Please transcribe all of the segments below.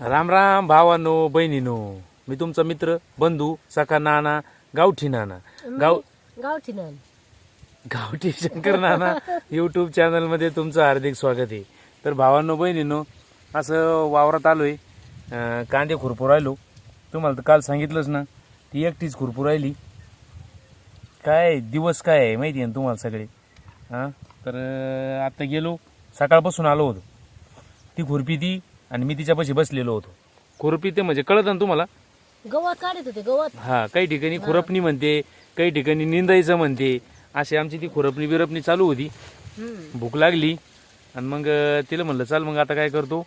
राम राम भावानो बहिणीनो. मी तुमचा मित्र बंधू सखा नाना गावठी नाना. गाव गावठी नन. गावठी शंकर नाना यूट्यूब चॅनलमध्ये तुमचं हार्दिक स्वागत आहे. तर भावांनो बहिणीनो असं वावरात आलोय. अं, कांदे खुरपू राहिलो. तुम्हाला तर काल सांगितलंच ना ती एकटीच खुरपू राहिली. काय दिवस काय आहे माहिती आहे ना तुम्हाला सगळे? हां तर अं, आता गेलो सकाळपासून आलो होतो. ती खुरपी ती आणि मी तिच्यापाशी बसलेलो होतो. खुरपी ते म्हणजे कळत ना तुम्हाला? गवत काढत होते गवत. हा काही ठिकाणी खुरपणी म्हणते काही ठिकाणी निंदायचं म्हणते. अशी आमची ती खुरपणी बिरपणी चालू होती. हम्म. भूक लागली. आणि मग अं, तिला म्हणलं चाल मग आता काय करतो?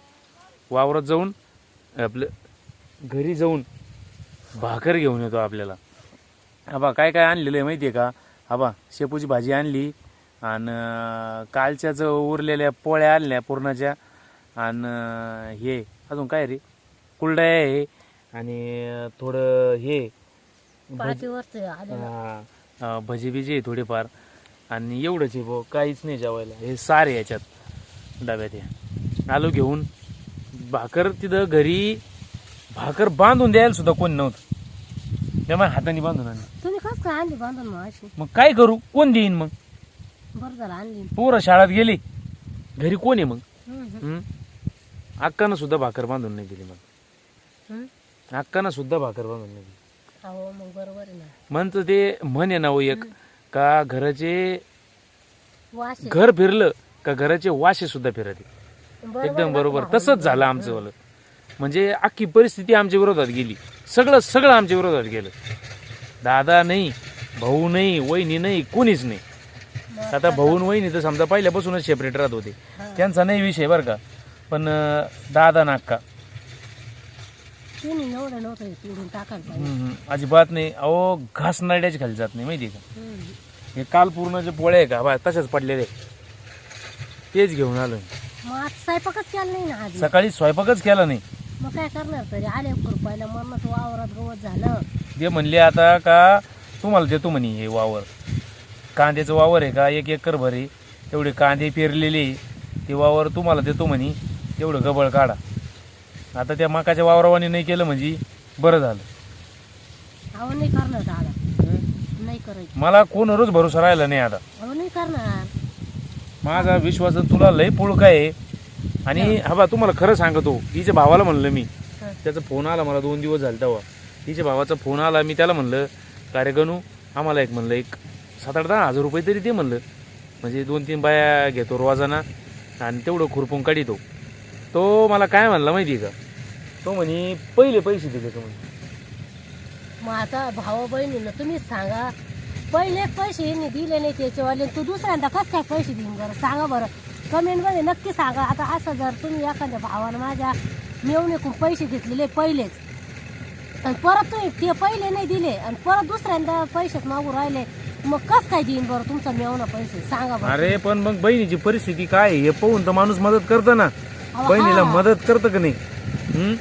वावरात जाऊन आपलं घरी जाऊन भाकर घेऊन येतो आपल्याला. आबा काय काय आणलेलं आहे माहिती आहे का? आबा शेपूची भाजी आणली आणि अं, कालच्याच उरलेल्या पोळ्या आणल्या पूर्णाच्या. आणि हे अजून काय रे? कुलड्या आहे. आणि थोडं हे हा, भजी बिजी आहे थोडेफार. आणि एवढंच आहे भाऊ काहीच नाही जेवायला. हे सारे याच्यात डब्यात हे. आलो घेऊन भाकर तिथं घरी भाकर बांधून द्यायला सुद्धा कोण नव्हतं. त्यामुळे हाताने बांधून आणली. तुम्ही कस काय आणली बांधून मग अशी मग काय करू? कोण देईन मग? बरं झालं आणली. पोरं शाळेत गेली. घरी कोण आहे मग? हम्म? अक्कानं सुद्धा भाकर बांधून नाही दिली मग. अक्कानं सुद्धा भाकर बांधून नाही दिली. अहो मग बरोबर आहे ना. म्हणतं ते म्हण आहे ना हो एक का घराचे वास आहे. घर फिरलं का घराचे वाशे सुद्धा फिरते बरोबर एकदम बरोबर? तसंच झालं आमचं वालं. म्हणजे अख्खी परिस्थिती आमच्या विरोधात गेली. सगळं सगळं आमच्या विरोधात गेलं. दादा नाही भाऊ नाही वहिनी नाही कोणीच नाही. आता भाऊ आणि वहिनी तर समजा पहिल्यापासूनच सेपरेट राहत होते. त्यांचा नाही विषय बरं का. पण अं, दादा नाक्का. तिने एवढं नव्हतं हे तोडून टाकायला पाहिजे हम्म, अजिबात नाही. अहो घास नरड्याची खाली जात नाही माहिती आहे का? हम्म. हे काल पूर्ण जे पोळे आहे का बा तशाच पडलेले. तेच घेऊन आलो मग आज स्वयंपाकच केला नाही ना सकाळी स्वयंपाकच केला नाही. मग काय करणार तरी? आले मरणाच वावरात गवत झालं. ते म्हणले आता का तुम्हाला देतो म्हणे हे वावर. कांद्याचं वावर आहे का एक एकर भर तेवढे कांदे पेरलेले. ते वावर तुम्हाला देतो म्हणे. तेवढं गबळ काढा. आता त्या मकाच्या वावरावाने नाही केलं म्हणजे बरं झालं. अहो नाही करणार दादा. नाही करायचं. मला कोणावरच भरोसा राहिला नाही आता. अहो नाही करणार. माझा विश्वास तुला लय पुळका आहे. आणि हा. बा तुम्हाला खरं सांगतो तिच्या भावाला म्हणलं मी. हं. त्याचा फोन आला मला दोन दिवस झाले तेव्हा. तिच्या भावाचा फोन आला मी त्याला म्हणलं काय रे गणू आम्हाला एक म्हणलं एक सात आठ दहा हजार रुपये तरी ते म्हणलं. म्हणजे दोन तीन बाया घेतो रोजाना आणि तेवढं खुरपून काढितो तो मला काय म्हणला माहिती आहे का? तो म्हणे पहिले पैसे दे त्याचं म्हणे मग आता भाऊ बहिणीनं तुम्हीच सांगा. पहिले पैसे यांनी दिले नाही त्याच्यावाले तू दुसऱ्यांदा कसं काय पैसे देईन बरं? सांगा बरं. कमेंटमध्ये नक्की सांगा. आता असं जर तुम्ही एखाद्या भावाला माझ्या मेवणीकडून पैसे घेतलेले पहिलेच आणि परत तुम्ही ते पहिले नाही दिले आणि परत दुसऱ्यांदा पैसेच मागू राहिले मग कसं काय देईन बरं तुमचा मेवणा पैसे? सांगा बरं. अरे पण मग बहिणीची परिस्थिती काय आहे? हे पाहून तर माणूस मदत करतं ना. बहिणीला. मदत करतं का नाही? हं?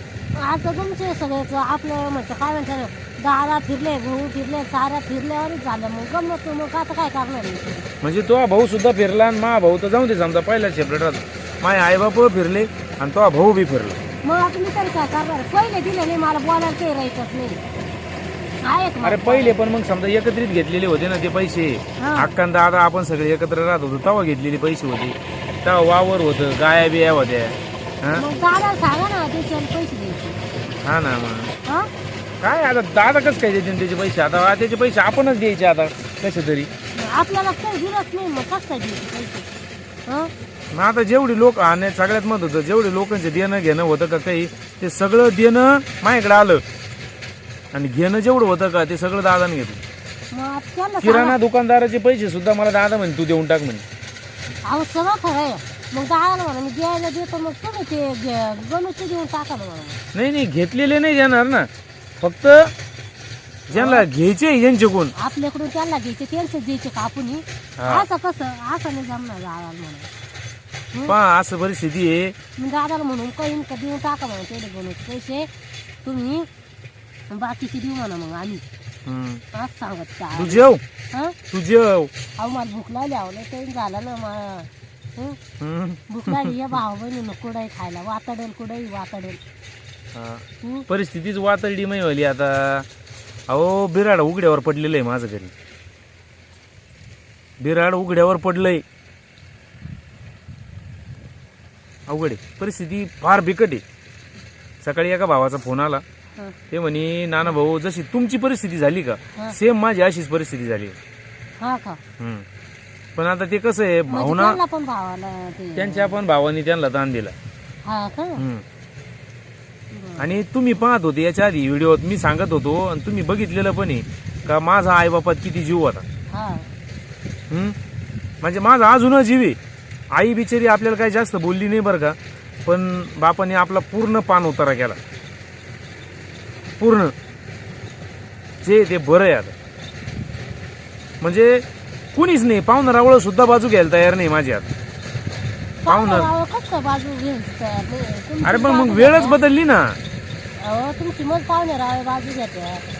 आता तुमचे सगळेच आपलं म्हणतं काय म्हणतात दारा फिरले गहू फिरले साऱ्या फिरल्यावरच झालं. मग गमत मग आता काय करणार आहे? म्हणजे तो भाऊ सुद्धा फिरला आणि मा भाऊ तर जाऊ दे समजा पहिला सेपरेट राहतो. माझे आई बाप फिरले आणि तो भाऊ बी फिरला. मग आता मी तरी काय करणार? पहिले दिले नाही मला बोलायला काही राहायचंच नाही. आहेत अरे पहिले पण मग समजा एकत्रित घेतलेले होते ना ते पैसे. हा. अक्कान दादा आपण सगळे एकत्र राहत होतो तेव्हा घेतलेले पैसे होते. तेव्हा वावर होतं गाया बिया होत्या. हा? मग दादा सांगा ना त्याच्यावर पैसे द्यायचे. हा ना मग. हा? काय आता दादा कसं काय देते त्याचे पैसे? आता त्याचे पैसे आपणच द्यायचे आता कसे तरी. मग आपल्याला काही दिलंच नाही मग कसं काय द्यायचे पैसे? हा? मग आता जेवढी लोक आणि सगळ्यात मत होतं जेवढे लोकांचे देणं घेणं होतं का काही ते सगळं देणं माझ्याकडे आलं. आणि घेणं जेवढं होतं का ते सगळं दादाने घेतलं. मग किराणा दुकानदाराचे पैसे सुद्धा मला दादा म्हणे तू देऊन टाक म्हणे. अहो सगळं खरं आहे. मग दादाला म्हणा मी द्यायला देतो मग तुम्ही ते घे- गणूचे देऊन टाका ना मला नाही नाही घेतलेले नाही देणार ना. फक्त ज्यांना घ्यायचे यांच्याकडून. आपल्याकडून त्यांना घ्यायचे त्यांचे द्यायचे का आपण हा. असं कसं असं नाही जमणार दादाला म्हणून. पहा असं परिस्थिती आहे. मी दादाला म्हणून काही का देऊन टाका म्हणून तेवढे बनवते पैसे. तुम्ही बाकीचे देऊ म्हणा मग आम्ही. हम्म. असं सांगत का तू जेव. हा? तू जेव. अहो मला भूक लागली लय टाईम झाला ना मा हं? हम्म. भूक लागली या भाऊ बहिणीनं कुडाई खायला वाताडेल कुडाई वाताडेल हा. हं? परिस्थितीच वातळली मै व्हायली आता अहो बिराड उघड्यावर पडलेलं आहे माझं घरी बिराड उघड्यावर पडलंय अवघड आहे परिस्थिती फार बिकट आहे सकाळी एका भावाचा फोन आला हं. ते म्हणे नाना भाऊ जशी तुमची परिस्थिती झाली का हा. सेम माझी अशीच परिस्थिती झाली हा का हम्म. पण आता ते कसं आहे म्हणजे भावना त्यांना पण भावाला ते त्यांच्या पण भावानी त्यांना दान दिला. हा का? हम्म. बरं. आणि तुम्ही पाहत होते याच्या आधी व्हिडिओत मी सांगत होतो आणि तुम्ही बघितलेलं पण आहे का माझा आईबापात किती जीव होता. हा. हम्म? म्हणजे माझा अजूनही जीव आहे. आई बिचारी आपल्याला काही जास्त बोलली नाही बरं का पण बापाने आपला पूर्ण पान उतारा केला. पूर्ण. जे ते बरं आहे आता. म्हणजे कुणीच नाही. पाहुणा रावळ सुद्धा बाजू घ्यायला तयार नाही माझी आता पाहुणा पाहुणा कसं काय बाजू घ्यायची तयार नाही? तुमची अरे पण मग वेळच. बदलली ना. अहो तुमची मग पाहुणे रावे बाजू घेते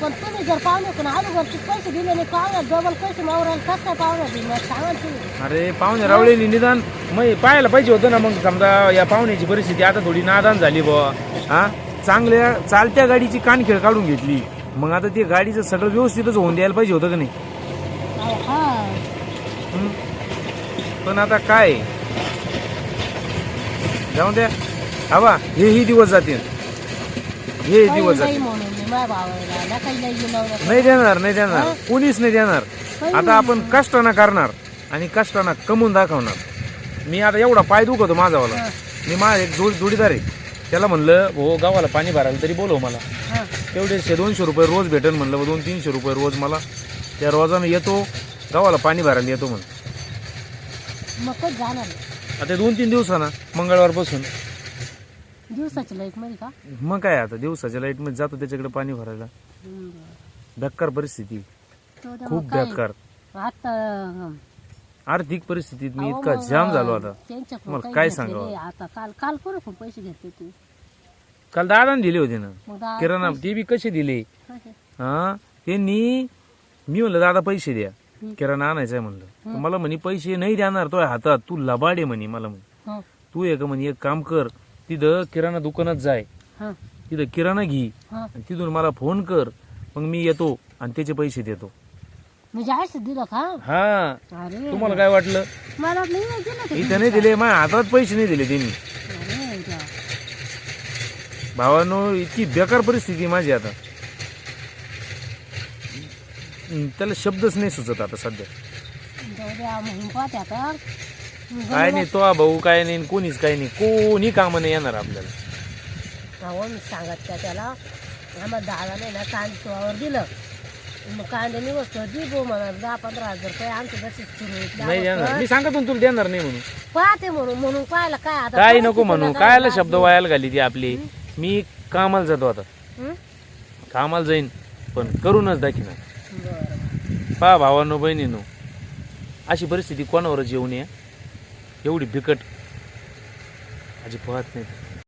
पण तुम्ही जर पाहुणे कोण अगोदरचे पैसे दिले नाही पाहुणे डबल पैसे मावरायला कसं काय पाहुणे दिले सांगा ना तुम्ही. अरे पाहुणे रावळेनी निदान. मग पाहायला पाहिजे होतं ना मग समजा या पाहुण्याची परिस्थिती आता थोडी नादान झाली बुवा. हा? चांगल्या चालत्या गाडीची कानखेळ काढून घेतली. मग आता ते गाडीचं सगळं व्यवस्थितच होऊन द्यायला पाहिजे होतं का नाही? हा हं? पण आता काय? जाऊ द्या. हवा हेही दिवस जातील. हे काही दिवस नाही जातील. म्हणून मी माझ्या भावाला ना काही नाही देणार नाही देणार. हा? कोणीच नाही देणार. आता आपण कष्टानं करणार आणि कष्टानं कमवून दाखवणार. मी आता एवढा पाय दुखवतो माझावाला हा. मी माझा एक जोड जोडीदार आहे. त्याला म्हणलं हो गावाला पाणी भरायला तरी बोलव मला. हा. तेवढे शे दोनशे रुपये रोज भेटेल म्हणलं दोन तीनशे रुपये रोज मला. त्या रोजानं येतो गावाला पाणी भरायला येतो म्हणून. आता दोन तीन दिवसानं मंगळवारपासून दिवसाची लाइटमध्ये का? मग काय आता दिवसाच्या लाईटमध्ये जातो त्याच्याकडे पाणी भरायला. हम्म. बेकार परिस्थिती. तो खूप मग काय? बेकार. आता. आर्थिक परिस्थितीत मी अहो, इतका मग, जाम झालो आता. त्यांच्याकडून काही काय सांगावं? आता काल काल पैसे घेतले तू काल दादाने दिले होते ना. मग किराणा ते बी कसे दिले? हा? त्यांनी मी म्हणलं दादा पैसे द्या. किराणा आणायचा आहे म्हणलं. मला म्हणे पैसे नाही देणार तो हातात. तू लबाडे म्हणे मला म्हणे. तू एक म्हणे एक काम कर. तिथं किराणा दुकानात जाय. तिथं किराणा घे. आणि तिथून मला फोन कर. मग मी येतो आणि त्याचे पैसे देतो. म्हणजे असं दिलं का? हा. अरे. तुम्हाला काय वाटलं? मला नाही नाही दिलं ते. इथं नाही दिले. माझ्या हातात पैसे नाही दिले त्यांनी. अरे देवा. भावानो इतकी बेकार परिस्थिती आहे माझी आता. त्याला शब्दच नाही सुचत आता सध्या. जाऊ द्या म्हणून पाहते आता. काय नाही तो हा भाऊ काय नाही कोणीच काय नाही. कोणी काम नाही येणार आपल्याला. अहो मी सांगत का त्याला. आम्हाला दहा नाही ना कांदे तोवर दिलं. मग कांद्याने वस्तू दि गो म्हणा दहा पंधरा हजार रुपये आमचे जसे सुरू नाही देणार. मी सांगत होतो तुला देणार नाही म्हणून. पाहते म्हणून म्हणून पाहायला काय आता. काय नको म्हणू काय कायला शब्द. वायाला घाली ती आपली. मी कामाला जातो आता. हं? कामाला जाईन पण करूनच दाखिना. पहा भावानो बहिणीनो अशी परिस्थिती कोणावरच येऊ नये एवढी बिकट अजिबात नाही